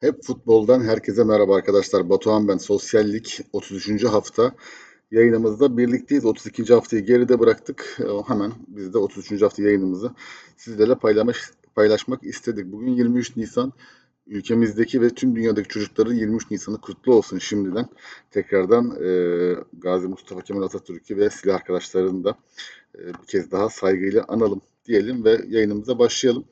Hep futboldan herkese merhaba arkadaşlar. Batuhan ben. Sosyallik 33. hafta yayınımızda birlikteyiz. 32. haftayı geride bıraktık. Ee, Hemen biz de 33. hafta yayınımızı sizlerle paylaş, paylaşmak istedik. Bugün 23 Nisan. Ülkemizdeki ve tüm dünyadaki çocukların 23 Nisan'ı kutlu olsun şimdiden. Tekrardan e, Gazi Mustafa Kemal Atatürk'ü ve silah arkadaşlarını da e, bir kez daha saygıyla analım diyelim ve yayınımıza başlayalım.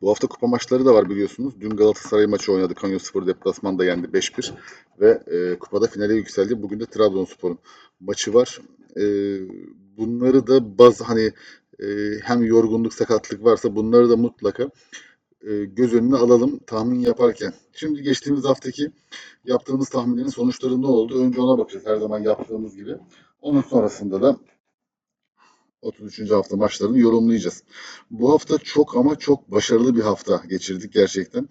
Bu hafta kupa maçları da var biliyorsunuz. Dün Galatasaray maçı oynadı. Konyaspor deplasmanda yendi 5-1 ve e, kupada finale yükseldi. Bugün de Trabzonspor'un maçı var. E, bunları da baz hani e, hem yorgunluk, sakatlık varsa bunları da mutlaka e, göz önüne alalım tahmin yaparken. Şimdi geçtiğimiz haftaki yaptığımız tahminlerin sonuçları ne oldu? Önce ona bakacağız her zaman yaptığımız gibi. Onun sonrasında da 33. hafta maçlarını yorumlayacağız. Bu hafta çok ama çok başarılı bir hafta geçirdik gerçekten.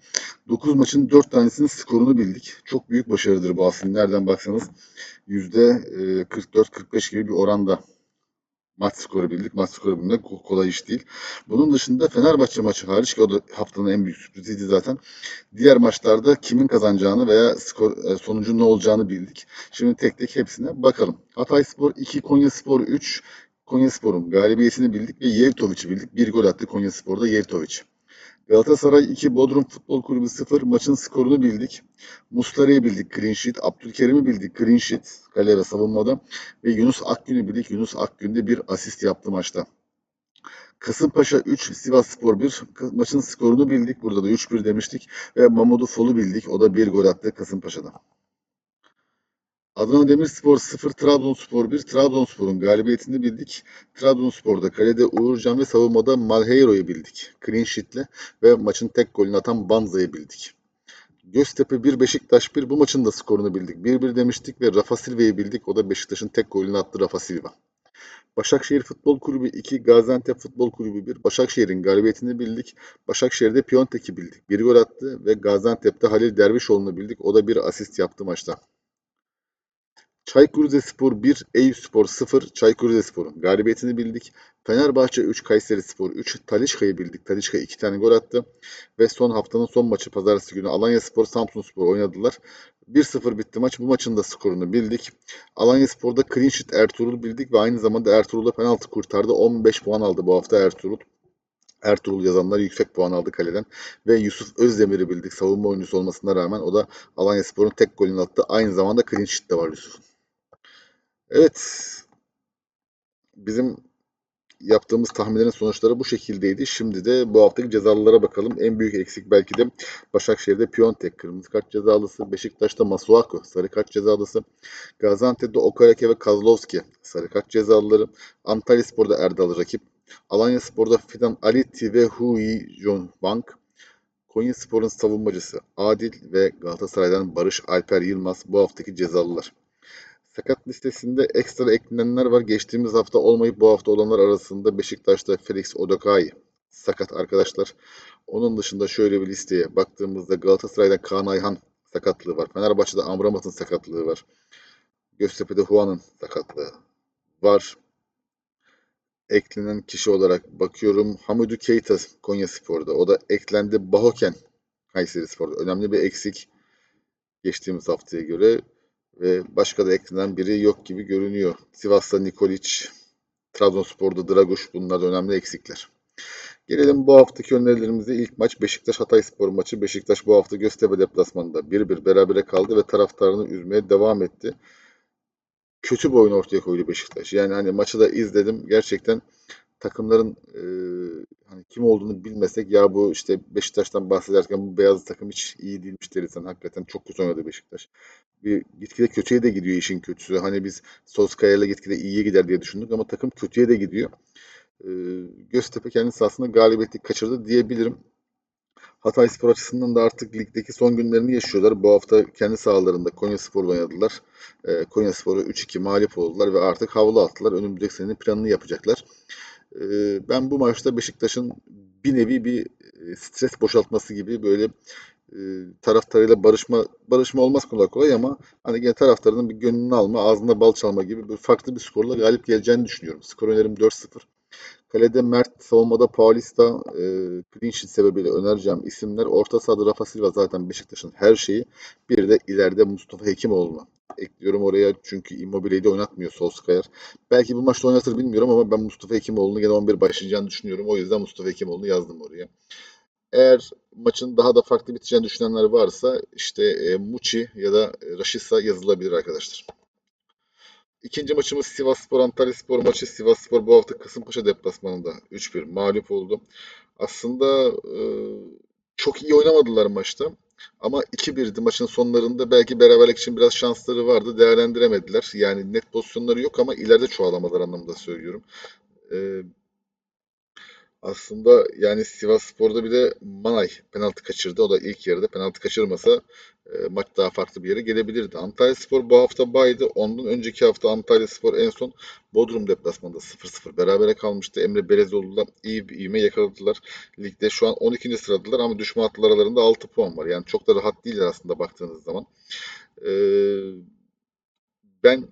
9 maçın 4 tanesinin skorunu bildik. Çok büyük başarıdır bu aslında. Nereden baksanız %44-45 gibi bir oranda maç skoru bildik. Maç skoru bilmek kolay iş değil. Bunun dışında Fenerbahçe maçı hariç ki o da haftanın en büyük sürpriziydi zaten. Diğer maçlarda kimin kazanacağını veya skor, sonucun ne olacağını bildik. Şimdi tek tek hepsine bakalım. Hatayspor 2, Konyaspor 3, Konyaspor'un galibiyetini bildik ve Yevtovic'i bildik. Bir gol attı Konyaspor'da Yevtovic. Galatasaray 2, Bodrum Futbol Kulübü 0. Maçın skorunu bildik. Muslera'yı bildik clean sheet. Abdülkerim'i bildik clean sheet. Kale ve savunmada. Ve Yunus Akgün'ü bildik. Yunus Akgün de bir asist yaptı maçta. Kasımpaşa 3, Sivas Spor 1. Maçın skorunu bildik. Burada da 3-1 demiştik. Ve Mamadou Fol'u bildik. O da bir gol attı Kasımpaşa'da. Adana Demirspor 0, Trabzonspor 1. Trabzonspor'un galibiyetini bildik. Trabzonspor'da kalede Uğurcan ve savunmada Malheiro'yu bildik. Clean sheet'le ve maçın tek golünü atan Banza'yı bildik. Göztepe 1, Beşiktaş 1. Bu maçın da skorunu bildik. 1-1 demiştik ve Rafa Silva'yı bildik. O da Beşiktaş'ın tek golünü attı Rafa Silva. Başakşehir Futbol Kulübü 2, Gaziantep Futbol Kulübü 1. Başakşehir'in galibiyetini bildik. Başakşehir'de Piontek'i bildik. Bir gol attı ve Gaziantep'te Halil Dervişoğlu'nu bildik. O da bir asist yaptı maçta. Çaykur Rizespor 1, Eyüpspor 0, Çaykur Rizespor'un galibiyetini bildik. Fenerbahçe 3, Kayseri Spor 3, Talişka'yı bildik. Talişka 2 tane gol attı. Ve son haftanın son maçı pazartesi günü Alanya Spor, Samsun Spor oynadılar. 1-0 bitti maç. Bu maçın da skorunu bildik. Alanya Spor'da clean sheet Ertuğrul bildik ve aynı zamanda Ertuğrul'da penaltı kurtardı. 15 puan aldı bu hafta Ertuğrul. Ertuğrul yazanlar yüksek puan aldı kaleden. Ve Yusuf Özdemir'i bildik. Savunma oyuncusu olmasına rağmen o da Alanya Spor'un tek golünü attı. Aynı zamanda clean sheet de var Yusuf'un. Evet. Bizim yaptığımız tahminlerin sonuçları bu şekildeydi. Şimdi de bu haftaki cezalılara bakalım. En büyük eksik belki de Başakşehir'de Piontek kırmızı kart cezalısı, Beşiktaş'ta Masuaku sarı kart cezalısı, Gaziantep'te Okareke ve Kazlovski sarı kart cezalıları, Antalya Spor'da Erdal rakip, Alanya Spor'da Fidan Aliti ve Hui Jong Bank, Konya Spor'un savunmacısı Adil ve Galatasaray'dan Barış Alper Yılmaz bu haftaki cezalılar. Sakat listesinde ekstra eklenenler var. Geçtiğimiz hafta olmayıp bu hafta olanlar arasında Beşiktaş'ta Felix Odokai sakat arkadaşlar. Onun dışında şöyle bir listeye baktığımızda Galatasaray'da Kaan Ayhan sakatlığı var. Fenerbahçe'de Amrabat'ın sakatlığı var. Göztepe'de Huan'ın sakatlığı var. Eklenen kişi olarak bakıyorum. Hamidou Keita Konya Spor'da. O da eklendi. Bahoken Kayseri Spor'da. Önemli bir eksik geçtiğimiz haftaya göre ve başka da eklenen biri yok gibi görünüyor. Sivas'ta Nikolic, Trabzonspor'da Draguş bunlar da önemli eksikler. Gelelim bu haftaki önerilerimize. İlk maç Beşiktaş Hatayspor maçı. Beşiktaş bu hafta Göztepe deplasmanında 1-1 berabere kaldı ve taraftarını üzmeye devam etti. Kötü bir oyun ortaya koydu Beşiktaş. Yani hani maçı da izledim. Gerçekten takımların e, hani kim olduğunu bilmesek ya bu işte Beşiktaş'tan bahsederken bu beyaz takım hiç iyi değilmiş dersen hakikaten çok kötü oynadı Beşiktaş. Bir gitgide kötüye de gidiyor işin kötüsü. Hani biz Solskjaer'le gitgide iyiye gider diye düşündük ama takım kötüye de gidiyor. E, Göztepe kendi sahasında galibiyeti kaçırdı diyebilirim. Hatay Spor açısından da artık ligdeki son günlerini yaşıyorlar. Bu hafta kendi sahalarında Konya Spor'la oynadılar. Konya Spor'u 3-2 mağlup oldular ve artık havlu attılar. Önümüzdeki senenin planını yapacaklar. E, ben bu maçta Beşiktaş'ın bir nevi bir stres boşaltması gibi böyle e, taraftarıyla barışma barışma olmaz kolay kolay ama hani gene taraftarının bir gönlünü alma, ağzında bal çalma gibi bir farklı bir skorla galip geleceğini düşünüyorum. Skor önerim 4-0. Kalede Mert, savunmada Paulista, e, sheet sebebiyle önereceğim isimler. Orta sahada Rafa Silva zaten Beşiktaş'ın her şeyi. Bir de ileride Mustafa Hekimoğlu'na ekliyorum oraya çünkü Immobile'yi de oynatmıyor Solskjaer. Belki bu maçta oynatır bilmiyorum ama ben Mustafa Hekimoğlu'nu gene 11 başlayacağını düşünüyorum. O yüzden Mustafa Hekimoğlu'nu yazdım oraya. Eğer maçın daha da farklı biteceğini düşünenler varsa işte e, Muçi ya da Raşitsa yazılabilir arkadaşlar. İkinci maçımız Sivasspor Antalyaspor maçı. Sivasspor bu hafta Kasımpaşa deplasmanında 3-1 mağlup oldu. Aslında e, çok iyi oynamadılar maçta. Ama 2-1'di maçın sonlarında belki beraberlik için biraz şansları vardı. Değerlendiremediler. Yani net pozisyonları yok ama ileride çoğalamalar anlamında söylüyorum. E, aslında yani Sivasspor'da bir de Manay penaltı kaçırdı. O da ilk yarıda penaltı kaçırmasa maç daha farklı bir yere gelebilirdi. Antalyaspor bu hafta baydı. Ondan önceki hafta Antalyaspor en son Bodrum deplasmanında 0-0 berabere kalmıştı. Emre Belezoğlu'la iyi bir ivme yakaladılar. Ligde şu an 12. sıradalar ama düşme hattı aralarında 6 puan var. Yani çok da rahat değiller aslında baktığınız zaman. Ee, ben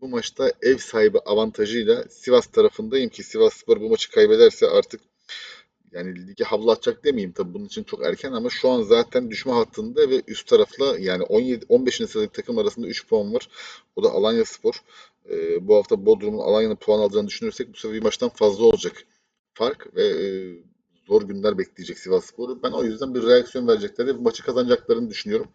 bu maçta ev sahibi avantajıyla Sivas tarafındayım ki Sivas Spor bu maçı kaybederse artık yani ligi havlu atacak demeyeyim tabii bunun için çok erken ama şu an zaten düşme hattında ve üst tarafla yani 17 15. sıradaki takım arasında 3 puan var. O da Alanya Spor. Ee, bu hafta Bodrum'un Alanya'nın puan alacağını düşünürsek bu sefer bir maçtan fazla olacak fark ve e, zor günler bekleyecek Sivas Spor'u. Ben o yüzden bir reaksiyon verecekleri ve maçı kazanacaklarını düşünüyorum.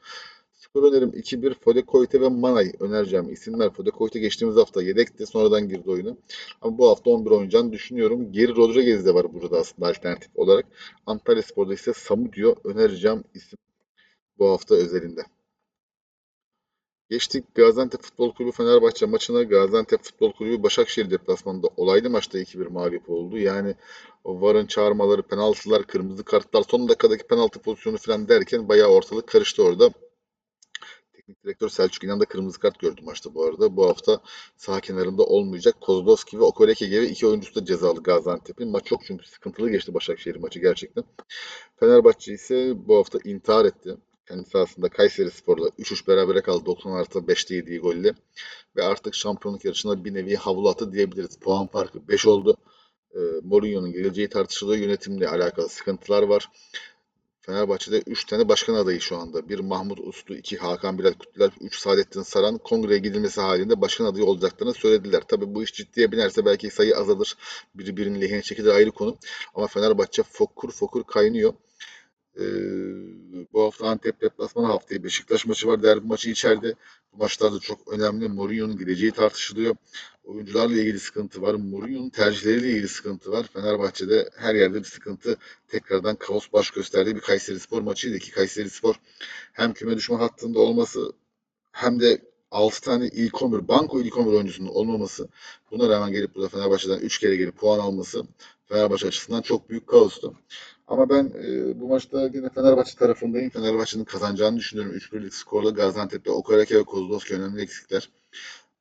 Skor önerim 2-1 Fode Koyte ve Manay önereceğim isimler. Fode Koyte geçtiğimiz hafta yedekti. Sonradan girdi oyuna. Ama bu hafta 11 oynayacağını düşünüyorum. Geri Rodriguez de var burada aslında alternatif olarak. Antalya Spor'da ise Samudio önereceğim isim bu hafta özelinde. Geçtik Gaziantep Futbol Kulübü Fenerbahçe maçına. Gaziantep Futbol Kulübü Başakşehir deplasmanında olaylı maçta 2-1 mağlup oldu. Yani VAR'ın çağırmaları, penaltılar, kırmızı kartlar, son dakikadaki penaltı pozisyonu falan derken bayağı ortalık karıştı orada. Teknik direktör Selçuk İnan da kırmızı kart gördü maçta bu arada. Bu hafta sağ kenarında olmayacak. Kozlovski ve Okoreke gibi iki oyuncusu da cezalı Gaziantep'in. Maç çok çünkü sıkıntılı geçti Başakşehir maçı gerçekten. Fenerbahçe ise bu hafta intihar etti. Kendi sahasında Kayseri Spor'la 3-3 berabere kaldı 90 artı 5'te yediği golle. Ve artık şampiyonluk yarışına bir nevi havlu atı diyebiliriz. Puan farkı 5 oldu. E, Mourinho'nun geleceği tartışılıyor. Yönetimle alakalı sıkıntılar var. Fenerbahçe'de 3 tane başkan adayı şu anda. Bir Mahmut Uslu, iki Hakan Bilal Kutlular, 3 Saadettin Saran kongreye gidilmesi halinde başkan adayı olacaklarını söylediler. Tabii bu iş ciddiye binerse belki sayı azalır. Biri birinin lehine çekilir ayrı konu. Ama Fenerbahçe fokur fokur kaynıyor. Ee, bu hafta Antep deplasmanı haftaya Beşiktaş maçı var. Derbi maçı içeride. Bu maçlar da çok önemli. Mourinho'nun geleceği tartışılıyor. Oyuncularla ilgili sıkıntı var. Mourinho'nun tercihleriyle ilgili sıkıntı var. Fenerbahçe'de her yerde bir sıkıntı. Tekrardan kaos baş gösterdiği bir Kayseri Spor maçıydı ki Kayseri Spor hem küme düşme hattında olması hem de 6 tane ilk 11, banko ilk 11 oyuncusunun olmaması, buna rağmen gelip burada Fenerbahçe'den 3 kere gelip puan alması Fenerbahçe açısından çok büyük kaostu. Ama ben e, bu maçta yine Fenerbahçe tarafındayım. Fenerbahçe'nin kazanacağını düşünüyorum. 3-1'lik skorla Gaziantep'te Okareke ve Kozlovski önemli eksikler.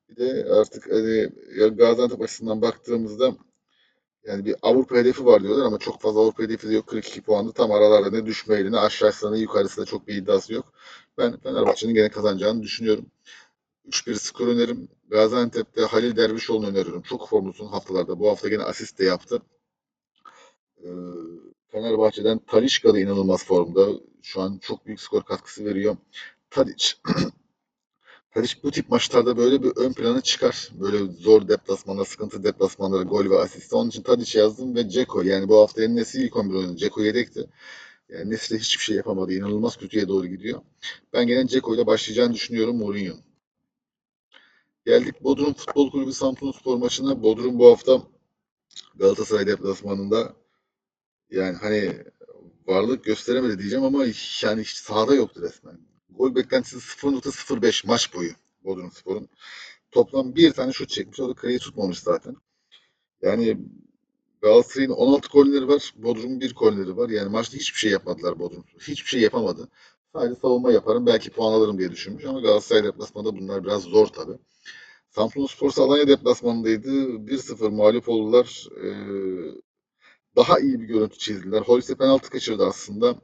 Bir de artık hani Gaziantep açısından baktığımızda yani bir Avrupa hedefi var diyorlar ama çok fazla Avrupa hedefi de yok. 42 puanlı tam aralarda ne düşmeyle ne aşağısında ne yukarısında çok bir iddiası yok. Ben Fenerbahçe'nin gene kazanacağını düşünüyorum. 3-1 skor önerim. Gaziantep'te Halil Dervişoğlu'nu öneriyorum. Çok formlusun haftalarda. Bu hafta gene asist de yaptı. Ee, Fenerbahçe'den Talişka da inanılmaz formda. Şu an çok büyük skor katkısı veriyor. Tadic. Tadic bu tip maçlarda böyle bir ön plana çıkar. Böyle zor deplasmanda, sıkıntı deplasmanları, gol ve asist. Onun için Tadic yazdım ve Ceko. Yani bu hafta en Nesli ilk 11 oynadı. Ceko yedekti. Yani Nesli hiçbir şey yapamadı. İnanılmaz kötüye doğru gidiyor. Ben gene Ceko ile başlayacağını düşünüyorum Mourinho. Geldik Bodrum Futbol Kulübü Samsun Spor maçına. Bodrum bu hafta Galatasaray deplasmanında yani hani varlık gösteremedi diyeceğim ama yani hiç sahada yoktu resmen. Gol beklentisi 0.05 maç boyu Bodrum Spor'un. Toplam bir tane şut çekmiş. O da kaleyi tutmamış zaten. Yani Galatasaray'ın 16 golleri var. Bodrum'un bir golleri var. Yani maçta hiçbir şey yapmadılar Bodrum. Hiçbir şey yapamadı. Sadece savunma yaparım. Belki puan alırım diye düşünmüş ama Galatasaray deplasmanında bunlar biraz zor tabii. Samsun Spor Alanya deplasmanındaydı. 1-0 mağlup oldular. Ee, daha iyi bir görüntü çizdiler. Holise penaltı kaçırdı aslında.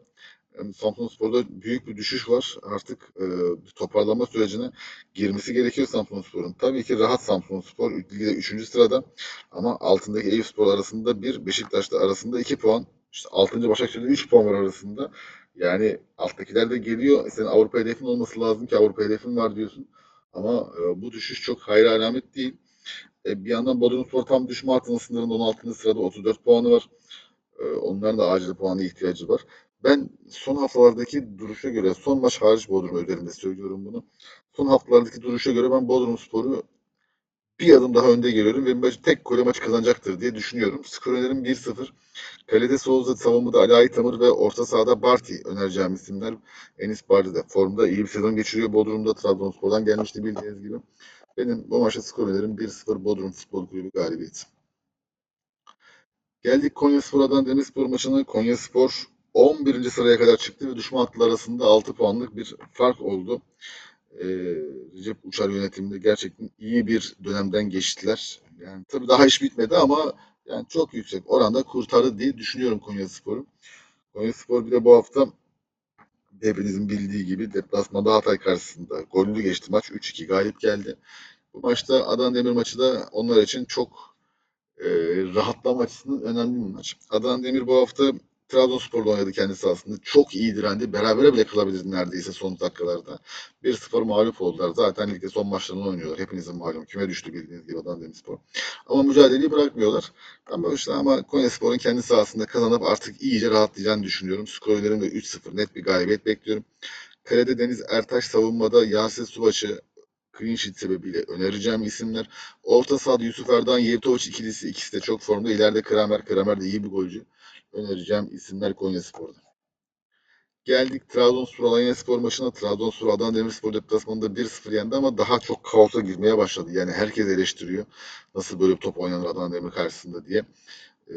Hem Samsunspor'da büyük bir düşüş var. Artık e, bir toparlama sürecine girmesi gerekiyor Samsunspor'un. Tabii ki rahat Samsunspor ligde 3. sırada ama altındaki Eyüpspor arasında bir Beşiktaş'ta arasında 2 puan. İşte 6. Başakşehir'de 3 puan var arasında. Yani alttakiler de geliyor. Senin Avrupa hedefin olması lazım ki Avrupa hedefin var diyorsun. Ama e, bu düşüş çok hayra alamet değil. E, bir yandan Bodrumspor tam düşme hattının sınırında 16. sırada 34 puanı var. E, onların da acil puanı ihtiyacı var. Ben son haftalardaki duruşa göre, son maç hariç Bodrum özelinde söylüyorum bunu. Son haftalardaki duruşa göre ben Bodrumspor'u bir adım daha önde görüyorum ve maç tek gole maç kazanacaktır diye düşünüyorum. Skor önerim 1-0. Kalede Souza, savunmada Ali Aytamır ve orta sahada Barty önereceğim isimler. Enis Barty de formda iyi bir sezon geçiriyor. Bodrum'da Trabzonspor'dan gelmişti bildiğiniz gibi. Benim bu maçta skor önerim 1-0 Bodrum Futbol Kulübü galibiyeti. Geldik Konyaspor Adana Demirspor maçına. Konyaspor 11. sıraya kadar çıktı ve düşman hatları arasında 6 puanlık bir fark oldu. Ee, Recep Uçar yönetiminde gerçekten iyi bir dönemden geçtiler. Yani tabii daha iş bitmedi ama yani çok yüksek oranda kurtardı diye düşünüyorum Konyaspor'u. Konyaspor bir de bu hafta hepinizin bildiği gibi deplasmanda Hatay karşısında gollü geçti maç. 3-2 galip geldi. Bu maçta Adana Demir maçı da onlar için çok e, rahatlama açısından önemli bir maç. Adana Demir bu hafta Trabzonspor'la oynadı kendisi aslında. Çok iyi direndi. Berabere bile kalabilirdi neredeyse son dakikalarda. 1-0 mağlup oldular. Zaten ligde son maçlarını oynuyorlar. Hepinizin malum. Küme düştü bildiğiniz gibi Adana Demirspor. Ama mücadeleyi bırakmıyorlar. Ama işte ama Konyaspor'un kendi sahasında kazanıp artık iyice rahatlayacağını düşünüyorum. Skor önerim de 3-0 net bir galibiyet bekliyorum. Kalede Deniz Ertaş savunmada Yasin Subaşı clean sheet sebebiyle önereceğim isimler. Orta sahada Yusuf Erdoğan, Yevtoviç ikilisi ikisi de çok formda. İleride Kramer, Kramer de iyi bir golcü. Önereceğim isimler Konyaspor'da. Geldik Trabzonspor Alanya Spor maçına. Trabzonspor Adana Demirspor deplasmanında 1-0 yendi ama daha çok kaosa girmeye başladı. Yani herkes eleştiriyor. Nasıl böyle bir top oynanır Adana Demir karşısında diye. Ee,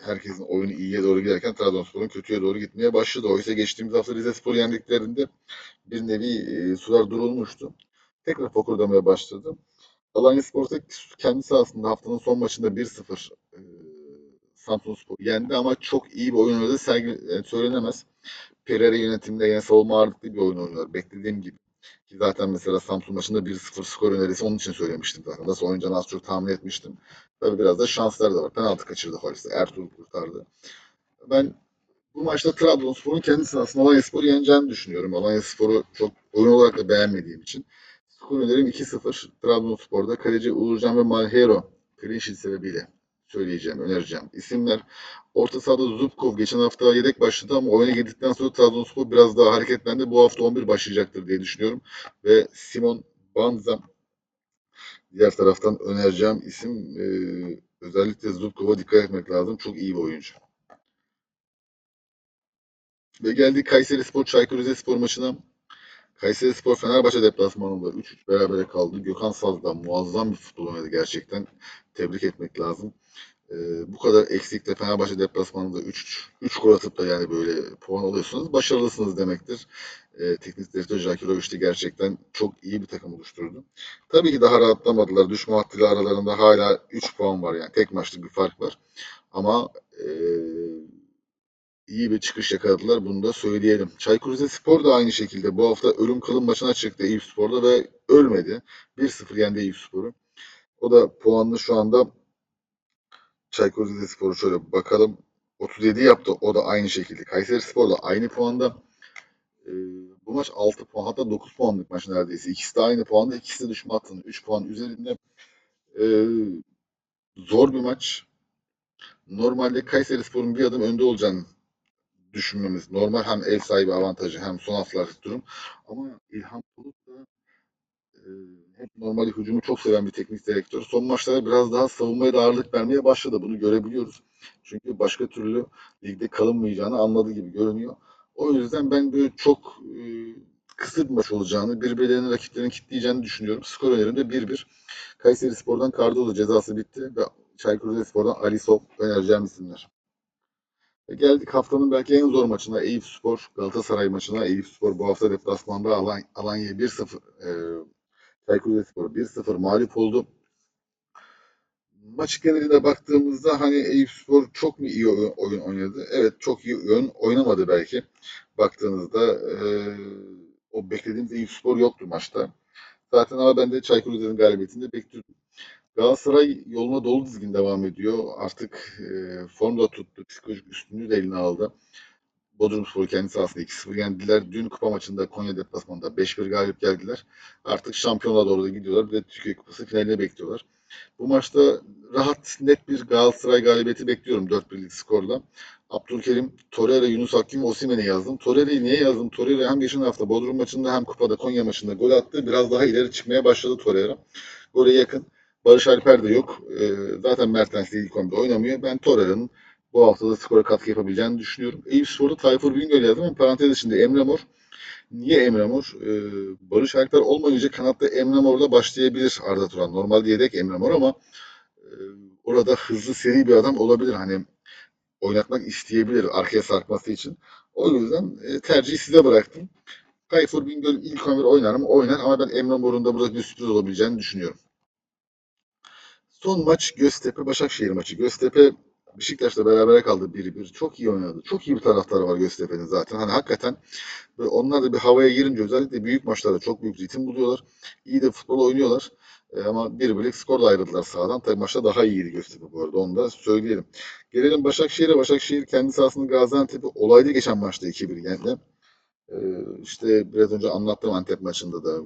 herkesin oyunu iyiye doğru giderken Trabzonspor'un kötüye doğru gitmeye başladı. Oysa geçtiğimiz hafta Rize Spor yendiklerinde bir nevi e, sular durulmuştu. Tekrar fokurdamaya başladı. Alanya Spor ise kendi sahasında haftanın son maçında 1-0 e, Samsunspor yendi ama çok iyi bir oyun oynadı sergi, e, söylenemez. Pereira yönetiminde yine savunma ağırlıklı bir oyun oynuyorlar. Beklediğim gibi. Ki zaten mesela Samsun maçında 1-0 skor önerisi onun için söylemiştim zaten. Nasıl oynayacağını az çok tahmin etmiştim. Tabii biraz da şansları da var. Penaltı kaçırdı Hoysa. Ertuğrul kurtardı. Ben bu maçta Trabzonspor'un kendi sahasında Alanyaspor'u yeneceğini düşünüyorum. Alanyaspor'u çok oyun olarak da beğenmediğim için. Skor önerim 2-0 Trabzonspor'da. Kaleci Uğurcan ve Malhero clean sebebiyle söyleyeceğim, önereceğim. İsimler orta sahada Zubkov geçen hafta yedek başladı ama oyuna girdikten sonra Trabzonspor biraz daha hareketlendi. Bu hafta 11 başlayacaktır diye düşünüyorum. Ve Simon Banza diğer taraftan önereceğim isim e, özellikle Zubkov'a dikkat etmek lazım. Çok iyi bir oyuncu. Ve geldik Kayseri Spor Çaykur Rizespor maçına. Kayseri Spor Fenerbahçe deplasmanında 3-3 berabere kaldı. Gökhan Saz'da muazzam bir futbol oynadı gerçekten. Tebrik etmek lazım. Ee, bu kadar eksikle Fenerbahçe deplasmanında 3-3 3 gol atıp da yani böyle puan alıyorsunuz. Başarılısınız demektir. Ee, teknik direktör Jakirovic de gerçekten çok iyi bir takım oluşturdu. Tabii ki daha rahatlamadılar. Düşme hattıyla aralarında hala 3 puan var yani. Tek maçlık bir fark var. Ama iyi bir çıkış yakaladılar. Bunu da söyleyelim. Çaykur Rizespor da aynı şekilde bu hafta ölüm kalım maçına çıktı Eyüp Spor'da ve ölmedi. 1-0 yendi Eyüp Spor'u. O da puanlı şu anda Çaykur Rizespor'u şöyle bakalım. 37 yaptı. O da aynı şekilde. Kayseri Spor da aynı puanda. Ee, bu maç 6 puan hatta 9 puanlık maç neredeyse. İkisi de aynı puanda. İkisi de düşme hattının 3 puan üzerinde. Ee, zor bir maç. Normalde Kayseri Spor'un bir adım önde olacağını düşünmemiz normal. Hem ev sahibi avantajı hem son haftalardaki durum. Ama İlhan Bulut da e, hep normalde hücumu çok seven bir teknik direktör. Son maçlarda biraz daha savunmaya da ağırlık vermeye başladı. Bunu görebiliyoruz. Çünkü başka türlü ligde kalınmayacağını anladığı gibi görünüyor. O yüzden ben böyle çok e, kısır bir maç olacağını, birbirlerinin rakiplerini kitleyeceğini düşünüyorum. Skor önerim de 1-1. Kayseri Spor'dan Cardozo cezası bitti ve Çaykur Rizespor'dan Ali Sok önereceğim isimler. Ve geldik haftanın belki en zor maçına Eyüp Spor Galatasaray maçına. Eyüp Spor bu hafta deplasmanda Alanya, Alanya'ya 1-0 e, Çaykur Rizespor 1-0 mağlup oldu. maç geneline baktığımızda hani Eyüpspor çok mu iyi oyun, oyun oynadı? Evet çok iyi oyun oynamadı belki. Baktığınızda eee, o beklediğimiz Eyüpspor yoktu maçta. Zaten ama ben de Çaykur Rize'nin galibiyetini bekliyordum. Galatasaray yoluna dolu dizgin devam ediyor. Artık eee formda tuttu. Psikolojik üstünlüğü de eline aldı. Bodrumspor kendi sahasında 2-0 yendiler. Dün kupa maçında Konya deplasmanında 5-1 galip geldiler. Artık şampiyonluğa doğru da gidiyorlar. Bir de Türkiye Kupası finaline bekliyorlar. Bu maçta rahat, net bir Galatasaray galibiyeti bekliyorum 4-1'lik skorla. Abdülkerim, Torreira, Yunus Akgün, Osimhen'i yazdım. Torreira'yı niye yazdım? Torreira hem geçen hafta Bodrum maçında hem kupada Konya maçında gol attı. Biraz daha ileri çıkmaya başladı Torreira. Gole yakın. Barış Alper de yok. Ee, zaten Mertens de ilk 11'de oynamıyor. Ben Torreira'nın bu hafta da skora katkı yapabileceğini düşünüyorum. Eyüpspor'da Tayfur Bingöl yazdım ama parantez içinde Emre Mor. Niye Emre Mor? Ee, Barış Alper olmayınca kanatta Emre Mor'la başlayabilir Arda Turan. Normalde yedek Emre Mor ama e, orada hızlı seri bir adam olabilir. Hani oynatmak isteyebilir arkaya sarkması için. O yüzden e, tercihi size bıraktım. Tayfur Bingöl ilk 11 oynar mı? Oynar ama ben Emre Mor'un da burada bir sürpriz olabileceğini düşünüyorum. Son maç Göztepe Başakşehir maçı. Göztepe Beşiktaş'la beraber kaldı 1-1. Çok iyi oynadı. Çok iyi bir taraftarı var Göztepe'nin zaten. Hani hakikaten onlar da bir havaya girince özellikle büyük maçlarda çok büyük ritim buluyorlar. İyi de futbol oynuyorlar. E, ama bir birlik skorla ayrıldılar sahadan. Tabii maçta daha iyiydi Göztepe bu arada. Onu da söyleyelim. Gelelim Başakşehir'e. Başakşehir kendi sahasında Gaziantep'i olaylı geçen maçta 2-1 yendi. E, işte biraz önce anlattım Antep maçında da.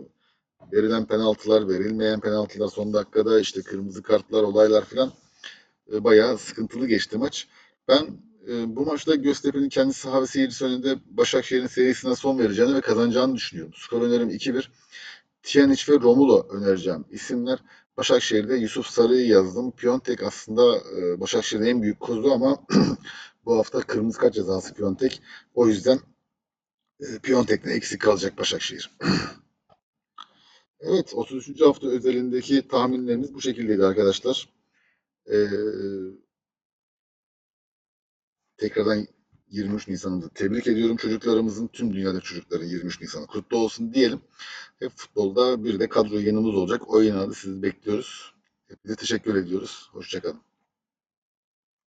Verilen penaltılar, verilmeyen penaltılar son dakikada işte kırmızı kartlar, olaylar filan e, bayağı sıkıntılı geçti maç. Ben e, bu maçta Göztepe'nin kendi saha ve seyircisi önünde Başakşehir'in serisine son vereceğini ve kazanacağını düşünüyorum. Skor önerim 2-1. Tiyaniç ve Romulo önereceğim isimler. Başakşehir'de Yusuf Sarı'yı yazdım. Piontek aslında e, Başakşehir'in en büyük kozu ama bu hafta kırmızı kart cezası Piontek. O yüzden e, Piontek'ten eksik kalacak Başakşehir. evet 33. hafta özelindeki tahminlerimiz bu şekildeydi arkadaşlar. Ee, tekrardan 23 Nisan'ı tebrik ediyorum çocuklarımızın. Tüm dünyada çocukların 23 Nisan'ı kutlu olsun diyelim. Hep futbolda bir de kadro yanımız olacak. O yayına da sizi bekliyoruz. Hepinize teşekkür ediyoruz. Hoşçakalın.